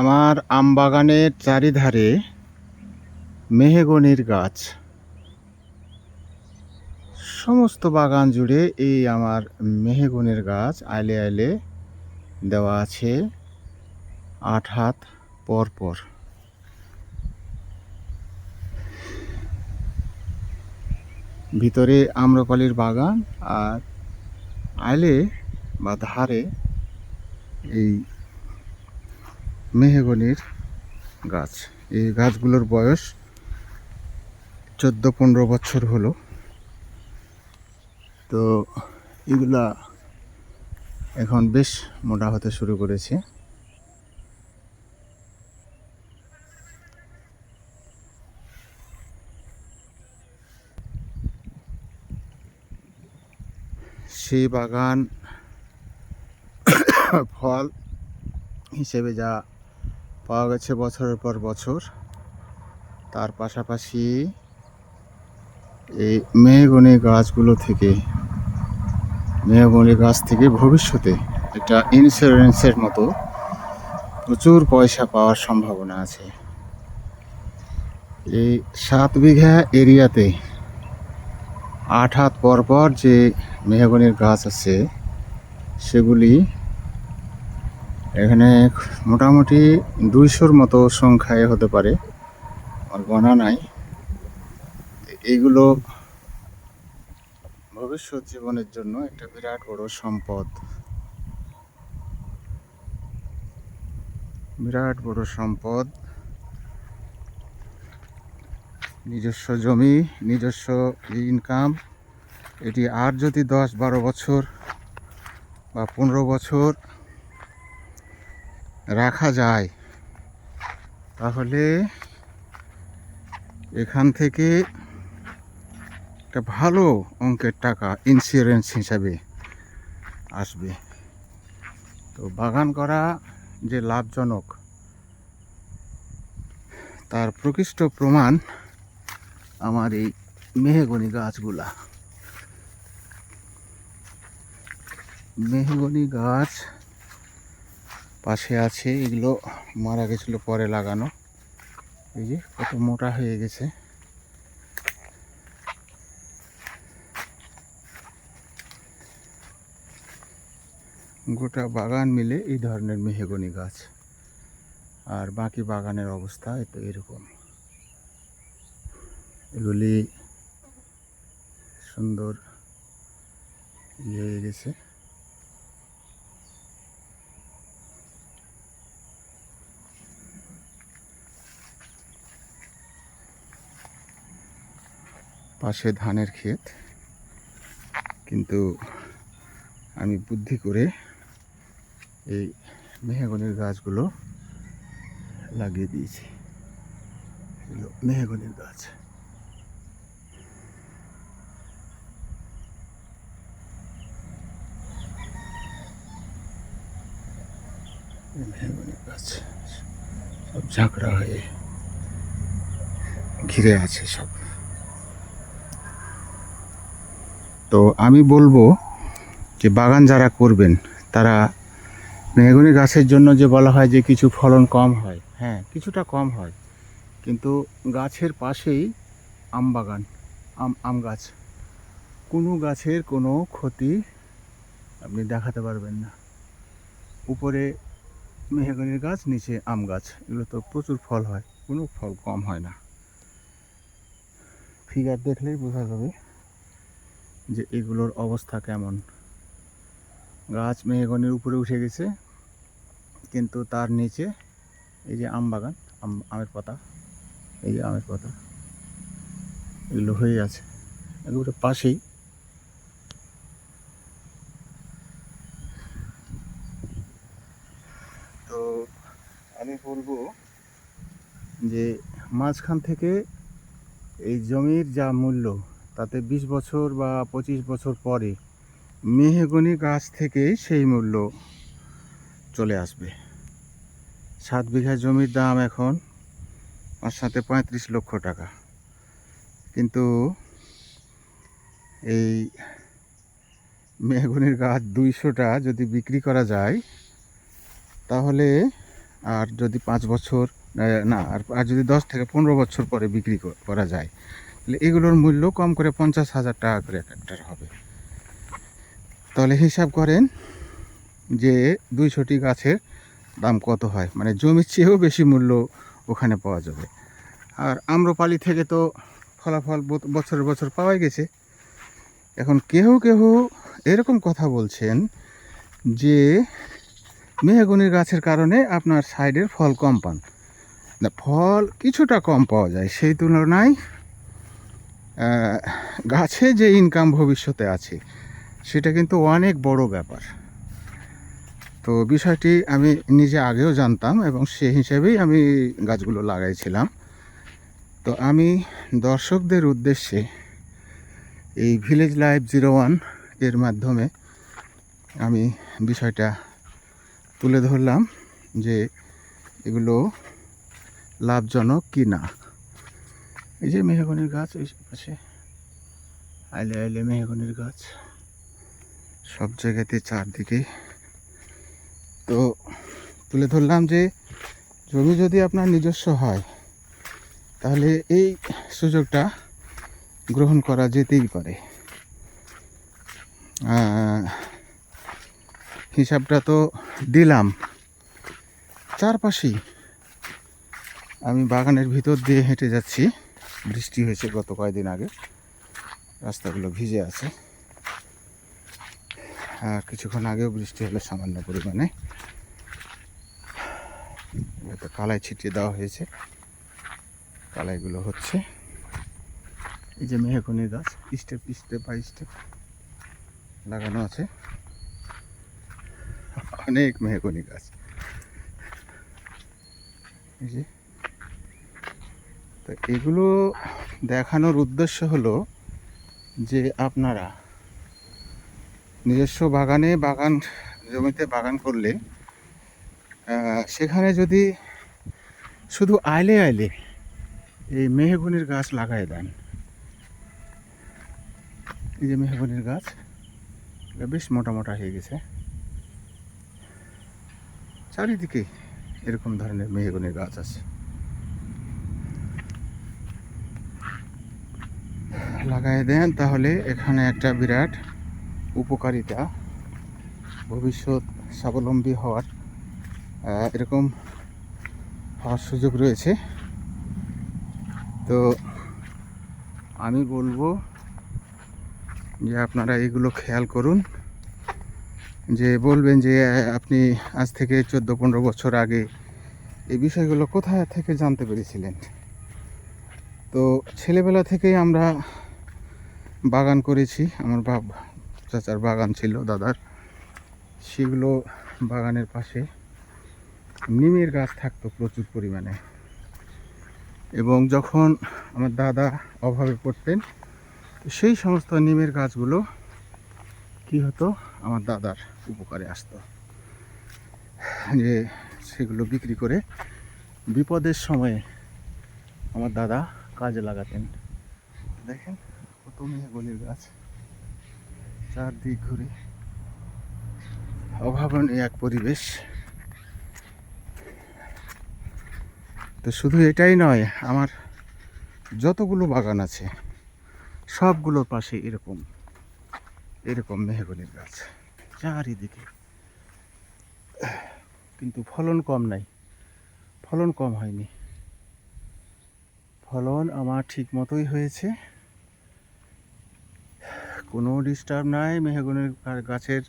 আমার আম বাগানের চারিধারে মেহগনির গাছ। সমস্ত বাগান জুড়ে এই আমার মেহগনির গাছ আইলে আইলে দেওয়া আছে আট হাত পর পর। ভিতরে আম্রপালির বাগান আর আইলে বা ধারে এই মেহগনির গাছ। এই গাছগুলোর বয়স চোদ্দ পনেরো বছর হলো। তো এগুলা এখন বেশ মোটা হতে শুরু করেছে। সেই বাগান ফল হিসেবে যা পাওয়া গেছে বছরের পর বছর। তার পাশাপাশি এই মেহগনি গাছগুলো থেকে, মেহগনি গাছ থেকে ভবিষ্যতে একটা ইন্স্যুরেন্সের মতো প্রচুর পয়সা পাওয়ার সম্ভাবনা আছে। এই সাত বিঘা এরিয়াতে আট হাত পর পর যে মেহগনির গাছ আছে, সেগুলি এখানে মোটামুটি দুইশোর মতো সংখ্যায় হতে পারে। আমার গণা নাই। এইগুলো ভবিষ্যৎ জীবনের জন্য একটা বিরাট বড় সম্পদ। বিরাট বড় সম্পদ। নিজস্ব জমি, নিজস্ব ইনকাম এটি আর যদি দশ বারো বছর বা পনেরো বছর রাখা যায়। তাহলে এখান থেকে একটা ভালো অঙ্কের টাকা ইন্স্যুরেন্স হিসাবে আসবে। তো বাগান করা যে লাভজনক, তার প্রকৃষ্ট প্রমাণ আমার এই মেহগনি গাছগুলা। মেহগনি গাছ পাশে আছে, এগুলো মারা গেছিল পরে লাগানো। এই যে, কত মোটা হয়ে গেছে। গোটা বাগান মিলে এই ধরনের মেহেগনি গাছ। আর বাকি বাগানের অবস্থা তো এরকম। এগুলি সুন্দর ইয়ে হয়ে গেছে। পাশে ধানের ক্ষেত। কিন্তু আমি বুদ্ধি করে এই মেহগনির গাছগুলো লাগিয়ে দিয়েছি। এগুলো মেহগনির গাছ। মেহগনির গাছ সব ঝাঁকড়া হয়ে ঘিরে আছে সব। তো আমি বলব যে বাগান যারা করবেন, তারা মেহগনি গাছের জন্য যে বলা হয় যে কিছু ফলন কম হয় হ্যাঁ কিছুটা কম হয়, কিন্তু গাছের পাশেই আম বাগান, আম আম গাছ। কোনো গাছের কোনো ক্ষতি আপনি দেখাতে পারবেন না। উপরে মেহগনির গাছ, নিচে আম গাছ, এগুলো তো প্রচুর ফল হয়, কোনো ফল কম হয় না। ফিগার দেখলেই বোঝা যাবে। যে এগুলোর অবস্থা কেমন? গাছ মেহগনির উপরে উঠে গেছে, কিন্তু তার নিচে এই যে আম বাগান, আম, আমের পাতা, এই যে আমের পাতা, এগুলো হয়ে আছে। এগুলো পাশেই তো আমি বলব যে মাঝখান থেকে এই জমির যা মূল্য তাতে বিশ বছর বা পঁচিশ বছর পরে মেহগনি গাছ থেকে সেই মূল্য চলে আসবে। সাত বিঘা জমির দাম এখন আর সাথে পঁয়ত্রিশ লক্ষ টাকা। কিন্তু এই মেহগুনির গাছ দুইশোটা যদি বিক্রি করা যায়, তাহলে আর যদি পাঁচ বছর, না আর যদি দশ থেকে পনেরো বছর পরে বিক্রি করা যায় তাহলে এগুলোর মূল্য কম করে পঞ্চাশ হাজার টাকা করে এক একটার হবে। তাহলে হিসাব করেন যে দুইশোটি গাছের দাম কত হয় মানে জমির চেয়েও বেশি মূল্য ওখানে পাওয়া যাবে। আর আম্রপালি থেকে তো ফলাফল বছরের বছর পাওয়াই গেছে। এখন কেহ কেহ এরকম কথা বলছেন যে মেহগুনির গাছের কারণে আপনার সাইডের ফল কম পান। ফল কিছুটা কম পাওয়া যায়, সেই তুলনায় গাছে যে ইনকাম ভবিষ্যতে আছে, সেটা কিন্তু অনেক বড় ব্যাপার। তো বিষয়টি আমি নিজে আগেও জানতাম এবং সে হিসেবেই আমি গাছগুলো লাগাইছিলাম। তো আমি দর্শকদের উদ্দেশ্যে এই ভিলেজ লাইফ জিরো ওয়ানের মাধ্যমে আমি বিষয়টা তুলে ধরলাম যে এগুলো লাভজনক কি না। এই যে মেহগনির গাছ, ওই পাশে। আইলে আইলে মেহগনির গাছ। সব জায়গাতে চারদিকে। তো তুলে ধরলাম যে, জমি যদি আপনার নিজস্ব হয়, তাহলে এই সুযোগটা গ্রহণ করা যেতেই পারে। হিসাবটা তো দিলাম। চারপাশেই আমি বাগানের ভিতর দিয়ে হেঁটে যাচ্ছি। বৃষ্টি হয়েছে গত কয়েকদিন আগে। রাস্তাগুলো ভিজে আছে। আর কিছুক্ষণ আগেও বৃষ্টি হলো সামান্য পরিমাণে। এগুলোতে কালাই ছিটিয়ে দেওয়া হয়েছে। কালাইগুলো হচ্ছে। এই যে মেহগনি গাছ স্টেপ স্টেপ বাই স্টেপ লাগানো আছে। অনেক মেহগনি গাছ। এই যে তো এগুলো দেখানোর উদ্দেশ্য হলো যে আপনারা নিজস্ব বাগানে বাগান, জমিতে বাগান করলে সেখানে যদি শুধু আইলে আইলে এই মেহগুনির গাছ লাগাই দেন। এই যে মেহগুনির গাছ, এটা বেশ মোটা মোটা হয়ে গেছে। চারিদিকে এরকম ধরনের মেহগুনির গাছ আছে। লাগাই দেন, তাহলে এখানে একটা বিরাট উপকারিতা। ভবিষ্যৎ স্বাবলম্বী হওয়ার এরকম হওয়ার সুযোগ রয়েছে। তো আমি বলব যে আপনারা এগুলো খেয়াল করুন, যে বলবেন যে আপনি আজ থেকে চোদ্দ পনেরো বছর আগে এই বিষয়গুলো কোথায় থেকে জানতে পেরেছিলেন? তো ছেলেবেলা থেকেই আমরা বাগান করেছি। আমার বাপ, চাচার বাগান ছিল, দাদার। সেগুলো বাগানের পাশে নিমের গাছ থাকতো প্রচুর পরিমাণে। এবং যখন আমার দাদা অভাবে পড়তেন, সেই সমস্ত নিমের গাছগুলো কি হতো? আমার দাদার উপকারে আসতো। যে সেগুলো বিক্রি করে বিপদের সময়ে আমার দাদা কাজে লাগাতেন। দেখেন। কত মেহগনির গাছ, চারদিক ঘুরে। অভাবনীয় এক পরিবেশ। তো শুধু এটাই নয়, আমার যতগুলো বাগান আছে, সবগুলোর পাশে এরকম এরকম মেহগনির গাছ, চারিদিকে। কিন্তু ফলন কম নাই, ফলন কম হয়নি। ফলন আমার ঠিক মতোই হয়েছে। কোনো ডিস্টার্ব নাই। মেহগনির গাছের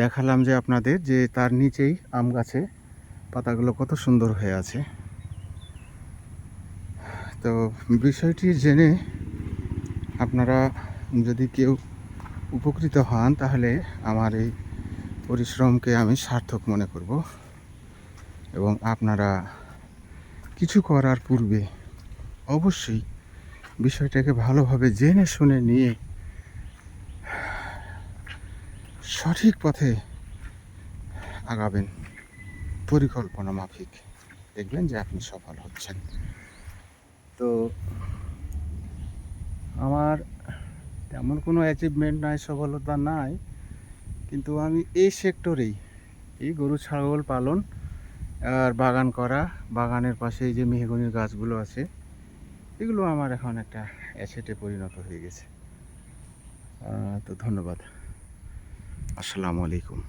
দেখালাম যে আপনাদের, যে তার নিচেই আম গাছে পাতাগুলো কত সুন্দর হয়ে আছে। তো বিষয়টি জেনে আপনারা যদি কেউ উপকৃত হন, তাহলে আমার এই পরিশ্রমকে আমি সার্থক মনে করব এবং আপনারা কিছু করার পূর্বে অবশ্যই বিষয়টাকে ভালোভাবে জেনে শুনে নিয়ে সঠিক পথে আগাবেন। পরিকল্পনা মাফিক। দেখবেন যে আপনি সফল হচ্ছেন। তো আমার তেমন কোনো অ্যাচিভমেন্ট নাই, সফলতা নাই। কিন্তু আমি এই সেক্টরেই এই গরু, ছাগল পালন আর বাগান করা, বাগানের পাশে এই যে মেহগনির গাছগুলো আছে, এগুলো আমার এখন একটা অ্যাসেটে পরিণত হয়ে গেছে। তো ধন্যবাদ। আসসালামু আলাইকুম।